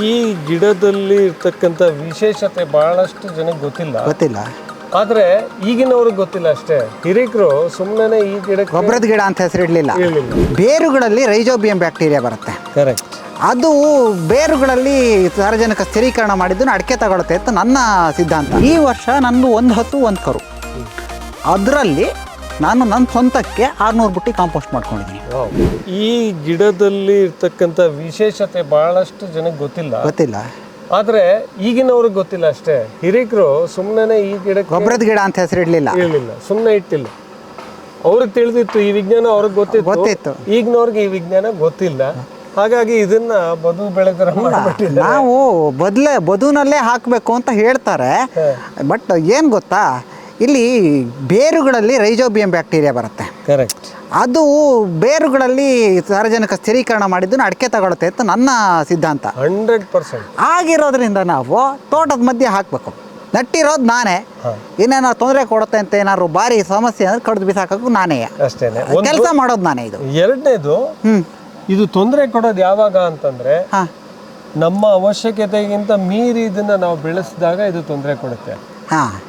ಈ ಗಿಡದಲ್ಲಿ ಇರ್ತಕ್ಕಂಥ ವಿಶೇಷತೆ ಬಹಳಷ್ಟು ಜನಕ್ಕೆ ಗೊತ್ತಿಲ್ಲ. ಗೊತ್ತಿಲ್ಲ. ಆದ್ರೆ ಈಗಿನವ್ರಿಗೆ ಗೊತ್ತಿಲ್ಲ ಅಷ್ಟೇ. ಹಿರಿಕರು ಸುಮ್ಮನೆ ಈ ಗಿಡಕ್ಕೆ ಗೊಬ್ಬರದ ಗಿಡ ಅಂತ ಹೆಸರಿಡಲಿಲ್ಲ ಇಡ್ಲಿಲ್ಲ. ಬೇರುಗಳಲ್ಲಿ ರೈಜೋಬಿಯಂ ಬ್ಯಾಕ್ಟೀರಿಯಾ ಬರುತ್ತೆ. ಕರೆಕ್ಟ್ ಅದು ಬೇರುಗಳಲ್ಲಿ ಸಾರಜನಕ ಸ್ಥಿರೀಕರಣ ಮಾಡಿದ್ದು ಅಡಿಕೆ ತಗೊಳುತ್ತೆ ಅಂತ ನನ್ನ ಸಿದ್ಧಾಂತ. ಈ ವರ್ಷ ನಂದು ಒಂದು ಹತ್ತು ಒಂದು ಕರು. ಅದರಲ್ಲಿ ನಾನು ನನ್ನ ಸ್ವಂತಕ್ಕೆ ಆರುನೂರು ಬುಟ್ಟಿ ಕಾಂಪೋಸ್ಟ್ ಮಾಡ್ಕೊಂಡಿದ್ದೀನಿ. ಈ ಗಿಡದಲ್ಲಿ ಇರ್ತಕ್ಕಂಥ ವಿಶೇಷತೆ ಬಹಳಷ್ಟು ಜನಕ್ಕೆ ಗೊತ್ತಿಲ್ಲ. ಗೊತ್ತಿಲ್ಲ. ಆದ್ರೆ ಈಗಿನವ್ರಿಗೆ ಗೊತ್ತಿಲ್ಲ ಅಷ್ಟೇ. ಹಿರಿಕರು ಸುಮ್ಮನೆ ಈ ಗಿಡ ಗೊಬ್ಬರದ ಗಿಡ ಅಂತ ಹೆಸರಿಡಲಿಲ್ಲ ಇರಲಿಲ್ಲ. ಸುಮ್ಮನೆ ಇಟ್ಟಿಲ್ಲ. ಅವ್ರಿಗೆ ತಿಳಿದಿತ್ತು ಈ ವಿಜ್ಞಾನ ಅವ್ರಿಗೆ ಗೊತ್ತಿತ್ತು. ಗೊತ್ತಿತ್ತು. ಈಗಿನವ್ರಿಗೆ ಈ ವಿಜ್ಞಾನ ಗೊತ್ತಿಲ್ಲ. ಹಾಗಾಗಿ ಇದನ್ನ ಬದು ಬೆಳೆದರ ನಾವು ಬದಲೇ ಬದುನಲ್ಲೇ ಹಾಕಬೇಕು ಅಂತ ಹೇಳ್ತಾರೆ. ಬಟ್ ಏನು ಗೊತ್ತಾ? ಇಲ್ಲಿ ಬೇರುಗಳಲ್ಲಿ ರೈಜೋಬಿಯಂ ಬ್ಯಾಕ್ಟೀರಿಯಾ ಬರುತ್ತೆ. ಕರೆಕ್ಟ್ ಅದು ಬೇರುಗಳಲ್ಲಿ ಸಾರ್ವಜನಿಕ ಸ್ಥಿರೀಕರಣ ಮಾಡಿದ್ದು ಅಡಿಕೆ ತಗೊಳುತ್ತೆ ಅಂತ ನನ್ನ ಸಿದ್ಧಾಂತ. Hundred percent. ಆಗಿರೋದ್ರಿಂದ ನಾವು ತೋಟದ ಮಧ್ಯೆ ಹಾಕಬೇಕು. ನಟ್ಟಿರೋದು ನಾನೇ. ಇನ್ನೇನಾದ್ರು ತೊಂದರೆ ಕೊಡುತ್ತೆ ಅಂತ ಏನಾದ್ರು ಭಾರಿ ಸಮಸ್ಯೆ ಅಂದ್ರೆ ಕಡ್ದು ಬಿಸಾಕಕ್ಕೂ ನಾನೇ ಅಷ್ಟೇ ಕೆಲಸ ಮಾಡೋದು ನಾನೇ ಇದು. ಎರಡನೇದು ಇದು ತೊಂದರೆ ಕೊಡೋದು ಯಾವಾಗ ಅಂತಂದ್ರೆ ನಮ್ಮ ಅವಶ್ಯಕತೆಗಿಂತ ಮೀರಿ ಇದನ್ನ ನಾವು ಬೆಳೆಸಿದಾಗ ಇದು ತೊಂದರೆ ಕೊಡುತ್ತೆ.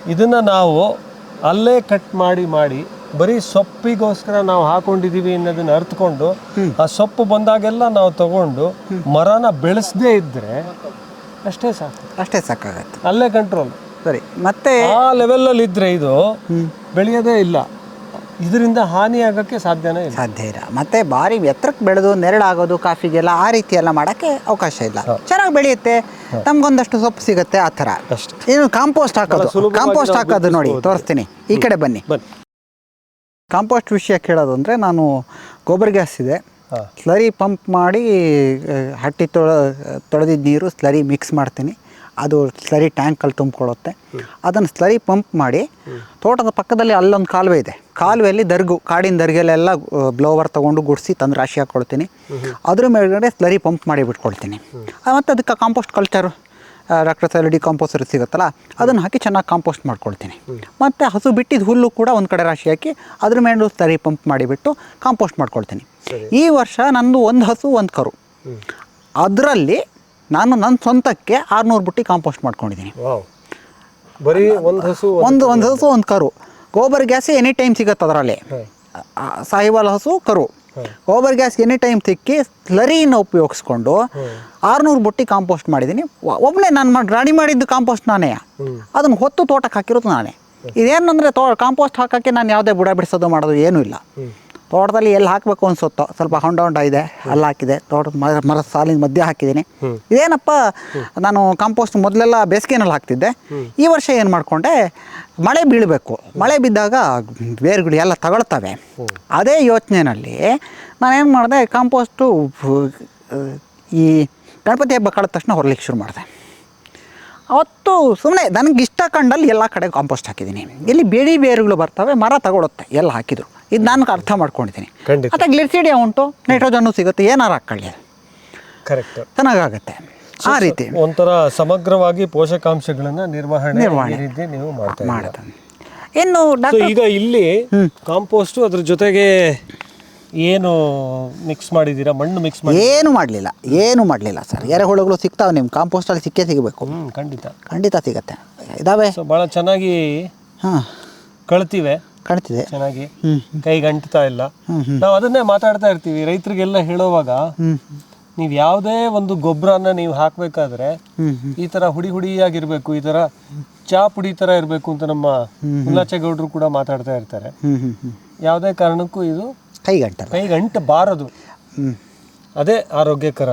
ಇದನ್ನ ನಾವು ಅಲ್ಲೇ ಕಟ್ ಮಾಡಿ ಮಾಡಿ ಬರೀ ಸೊಪ್ಪಿಗೋಸ್ಕರ ನಾವು ಹಾಕೊಂಡಿದೀವಿ ಅನ್ನೋದನ್ನ ಅರ್ಥಕೊಂಡು ಆ ಸೊಪ್ಪು ಬಂದಾಗೆಲ್ಲ ನಾವು ತಗೊಂಡು ಮರನ ಬೆಳೆಸದೇ ಇದ್ರೆ ಅಷ್ಟೇ ಸಾಕು. ಅಷ್ಟೇ ಸಾಕಾಗತ್ತೆ. ಅಲ್ಲೇ ಕಂಟ್ರೋಲ್ ಸರಿ ಮತ್ತೆ ಆ ಲೆವೆಲಲ್ಲಿ ಇದ್ರೆ ಇದು ಬೆಳೆಯೋದೇ ಇಲ್ಲ. ಇದರಿಂದ ಹಾನಿಯಾಗೋಕ್ಕೆ ಸಾಧ್ಯನೇ ಇಲ್ಲ. ಸಾಧ್ಯ ಇಲ್ಲ. ಮತ್ತೆ ಭಾರಿ ಎತ್ತರಕ್ಕೆ ಬೆಳೆದು ನೆರಳಾಗೋದು ಕಾಫಿಗೆಲ್ಲ ಆ ರೀತಿ ಎಲ್ಲ ಮಾಡೋಕ್ಕೆ ಅವಕಾಶ ಇಲ್ಲ. ಚೆನ್ನಾಗಿ ಬೆಳೆಯುತ್ತೆ ನಮ್ಗೊಂದಷ್ಟು ಸೊಪ್ಪು ಸಿಗುತ್ತೆ ಆ ಥರ. ಏನು ಕಾಂಪೋಸ್ಟ್ ಹಾಕೋದು. ಕಾಂಪೋಸ್ಟ್ ಹಾಕೋದು ನೋಡಿ ತೋರಿಸ್ತೀನಿ. ಈ ಕಡೆ ಬನ್ನಿ. ಬನ್ನಿ. ಕಾಂಪೋಸ್ಟ್ ವಿಷಯ ಕೇಳೋದು ಅಂದರೆ ನಾನು ಗೊಬ್ಬರ ಗ್ಯಾಸ್ ಇದೆ. ಸ್ಲರಿ ಪಂಪ್ ಮಾಡಿ ಹಟ್ಟಿ ತೊಳ ತೊಳೆದಿದ್ದ ನೀರು ಸ್ಲರಿ ಮಿಕ್ಸ್ ಮಾಡ್ತೀನಿ. ಅದು ಸ್ಲರಿ ಟ್ಯಾಂಕಲ್ಲಿ ತುಂಬಿಕೊಳ್ಳುತ್ತೆ. ಅದನ್ನು ಸ್ಲರಿ ಪಂಪ್ ಮಾಡಿ ತೋಟದ ಪಕ್ಕದಲ್ಲಿ ಅಲ್ಲೊಂದು ಕಾಲುವೆ ಇದೆ. ಕಾಲುವೆಯಲ್ಲಿ ದರ್ಗು ಕಾಡಿನ ದರ್ಗೆಲ್ಲೆಲ್ಲ ಬ್ಲೋವರ್ ತೊಗೊಂಡು ಗುಡಿಸಿ ತಂದು ರಾಶಿ ಹಾಕ್ಕೊಳ್ತೀನಿ. ಅದ್ರ ಮೇಲ್ಗಡೆ ಸ್ಲರಿ ಪಂಪ್ ಮಾಡಿ ಬಿಟ್ಕೊಳ್ತೀನಿ. ಮತ್ತು ಅದಕ್ಕೆ ಕಾಂಪೋಸ್ಟ್ ಕಲ್ಚರ್ ಡಾಕ್ಟರ್ ಸೈಲಡಿ ಕಾಂಪೋಸರ್ ಸಿಗುತ್ತಲ್ಲ ಅದನ್ನು ಹಾಕಿ ಚೆನ್ನಾಗಿ ಕಾಂಪೋಸ್ಟ್ ಮಾಡ್ಕೊಳ್ತೀನಿ. ಮತ್ತು ಹಸು ಬಿಟ್ಟಿದ್ದ ಹುಲ್ಲು ಕೂಡ ಒಂದು ಕಡೆ ರಾಶಿ ಹಾಕಿ ಅದ್ರ ಮೇಲೂ ಸ್ಲರಿ ಪಂಪ್ ಮಾಡಿಬಿಟ್ಟು ಕಾಂಪೋಸ್ಟ್ ಮಾಡ್ಕೊಳ್ತೀನಿ. ಈ ವರ್ಷ ನಂದು ಒಂದು ಹಸು ಒಂದು ಕರು. ಅದರಲ್ಲಿ ನಾನು ನನ್ನ ಸ್ವಂತಕ್ಕೆ ಆರುನೂರು ಬುಟ್ಟಿ ಕಾಂಪೋಸ್ಟ್ ಮಾಡ್ಕೊಂಡಿದ್ದೀನಿ. ಬರೀ ಒಂದು ಹಸು ಒಂದು ಒಂದು ಹಸು ಒಂದು ಕರು. ಗೋಬರ್ ಗ್ಯಾಸ್ ಎನಿ ಟೈಮ್ ಸಿಗತ್ತೆ ಅದರಲ್ಲಿ. ಸಾಹಿವಾಲ್ ಹಸು ಕರು. ಗೋಬರ್ ಗ್ಯಾಸ್ ಎನಿ ಟೈಮ್ ಸಿಕ್ಕಿ ಸ್ಲರಿನ ಉಪಯೋಗಿಸ್ಕೊಂಡು ಆರುನೂರು ಬುಟ್ಟಿ ಕಾಂಪೋಸ್ಟ್ ಮಾಡಿದ್ದೀನಿ. ಒಬ್ಬನೇ ನಾನು ಮಾಡಿ ರೆಡಿ ಮಾಡಿದ್ದು ಕಾಂಪೋಸ್ಟ್ ನಾನೇ. ಅದನ್ನು ಹೊತ್ತು ತೋಟಕ್ಕೆ ಹಾಕಿರೋದು ನಾನೇ. ಇದೇನಂದರೆ ತೋ ಕಾಂಪೋಸ್ಟ್ ಹಾಕೋಕ್ಕೆ ನಾನು ಯಾವುದೇ ಬುಡ ಬಿಡಿಸೋದು ಮಾಡೋದು ಏನೂ ಇಲ್ಲ. ತೋಟದಲ್ಲಿ ಎಲ್ಲಿ ಹಾಕಬೇಕು ಅನ್ಸುತ್ತೋ ಸ್ವಲ್ಪ ಹೊಂಡ ಹೊಂಡ ಇದೆ ಅಲ್ಲಿ ಹಾಕಿದೆ. ತೋಟದ ಮರ ಮರದ ಸಾಲಿನ ಮಧ್ಯೆ ಹಾಕಿದ್ದೀನಿ. ಇದೇನಪ್ಪ ನಾನು ಕಾಂಪೋಸ್ಟ್ ಮೊದಲೆಲ್ಲ ಬೇಸಿಗೆನಲ್ಲಿ ಹಾಕ್ತಿದ್ದೆ. ಈ ವರ್ಷ ಏನು ಮಾಡಿಕೊಂಡೆ ಮಳೆ ಬೀಳಬೇಕು. ಮಳೆ ಬಿದ್ದಾಗ ಬೇರುಗಳು ಎಲ್ಲ ತಗೊಳ್ತವೆ. ಅದೇ ಯೋಚನೆಯಲ್ಲಿ ನಾನೇನು ಮಾಡಿದೆ ಕಾಂಪೋಸ್ಟು ಈ ಗಣಪತಿ ಹಬ್ಬ ಕಳೆದ ತಕ್ಷಣ ಹೊರಲಿಕ್ಕೆ ಶುರು ಮಾಡಿದೆ. ಅವತ್ತು ಸುಮ್ಮನೆ ನನಗೆ ಇಷ್ಟ ಕಂಡಲ್ಲಿ ಎಲ್ಲ ಕಡೆ ಕಾಂಪೋಸ್ಟ್ ಹಾಕಿದ್ದೀನಿ. ಇಲ್ಲಿ ಬೇಡಿ ಬೇರುಗಳು ಬರ್ತವೆ ಮರ ತಗೊಳುತ್ತೆ ಎಲ್ಲ ಹಾಕಿದ್ರು. ಇದು ನಾನು ಅರ್ಥ ಮಾಡ್ಕೊಂಡಿದ್ದೀನಿ ಅಥವಾ ಗ್ಲಿಸಿಡಿಯಾ ಉಂಟು ನೈಟ್ರೋಜನ್ನು ಸಿಗುತ್ತೆ ಏನಾರು ಹಾಕೊಳ್ಳಿ ಕರೆಕ್ಟ್ ಚೆನ್ನಾಗಾಗುತ್ತೆ. ಆ ರೀತಿ. ಒಂಥರ ಸಮಗ್ರವಾಗಿ ಪೋಷಕಾಂಶಗಳನ್ನ ನಿರ್ವಹಣೆ ನಿರ್ವಹಣೆ. ನೀವು ಮಾಡ್ತಾ. ಇನ್ನು ಈಗ ಇಲ್ಲಿ ಕಾಂಪೋಸ್ಟ್ ಅದ್ರ ಜೊತೆಗೆ ಏನು ಮಿಕ್ಸ್ ಮಾಡಿದ್ದೀರಾ? ಮಣ್ಣು ಮಿಕ್ಸ್ ಮಾಡಿ ಏನು ಮಾಡಲಿಲ್ಲ ಏನು ಮಾಡಲಿಲ್ಲ ಸರ್. ಎರೆಹುಳುಗಳು ಸಿಗ್ತಾವೆ ನಿಮ್ಮ ಕಾಂಪೋಸ್ಟಲ್ಲಿ ಸಿಕ್ಕೇ ಸಿಗಬೇಕು. ಖಂಡಿತ. ಖಂಡಿತ ಸಿಗುತ್ತೆ. ಇದಾವೆ? ಭಾಳ ಚೆನ್ನಾಗಿ ಹಾಂ. ಕಳ್ತಿವೆ. ಕಾಣ್ತಿದೆ. ಚೆನ್ನಾಗಿ. ಕೈ ಕೈಗೆ ಅಂಟ್ತಾ ಇಲ್ಲ ನಾವು ಅದನ್ನೇ ಮಾತಾಡ್ತಾ ಇರ್ತೀವಿ. ರೈತರಿಗೆಲ್ಲ ಹೇಳುವಾಗ ನೀವ್ ಯಾವುದೇ ಒಂದು ಗೊಬ್ಬರನ ನೀವು ಹಾಕ್ಬೇಕಾದ್ರೆ ಈ ತರ ಹುಡಿ ಹುಡಿಯಾಗಿರ್ಬೇಕು ಈ ತರ ಚಾ ಪುಡಿ ತರ ಇರಬೇಕು ಅಂತ ನಮ್ಮ ಹುಲ್ಲಾಚೇಗೌಡರು ಕೂಡ ಮಾತಾಡ್ತಾ ಇರ್ತಾರೆ. ಯಾವುದೇ ಕಾರಣಕ್ಕೂ ಇದು ಕೈಗಂಟ ಕೈಗೆ ಅಂಟಬಾರದು ಹ್ಞೂ ಅದೇ ಆರೋಗ್ಯಕರ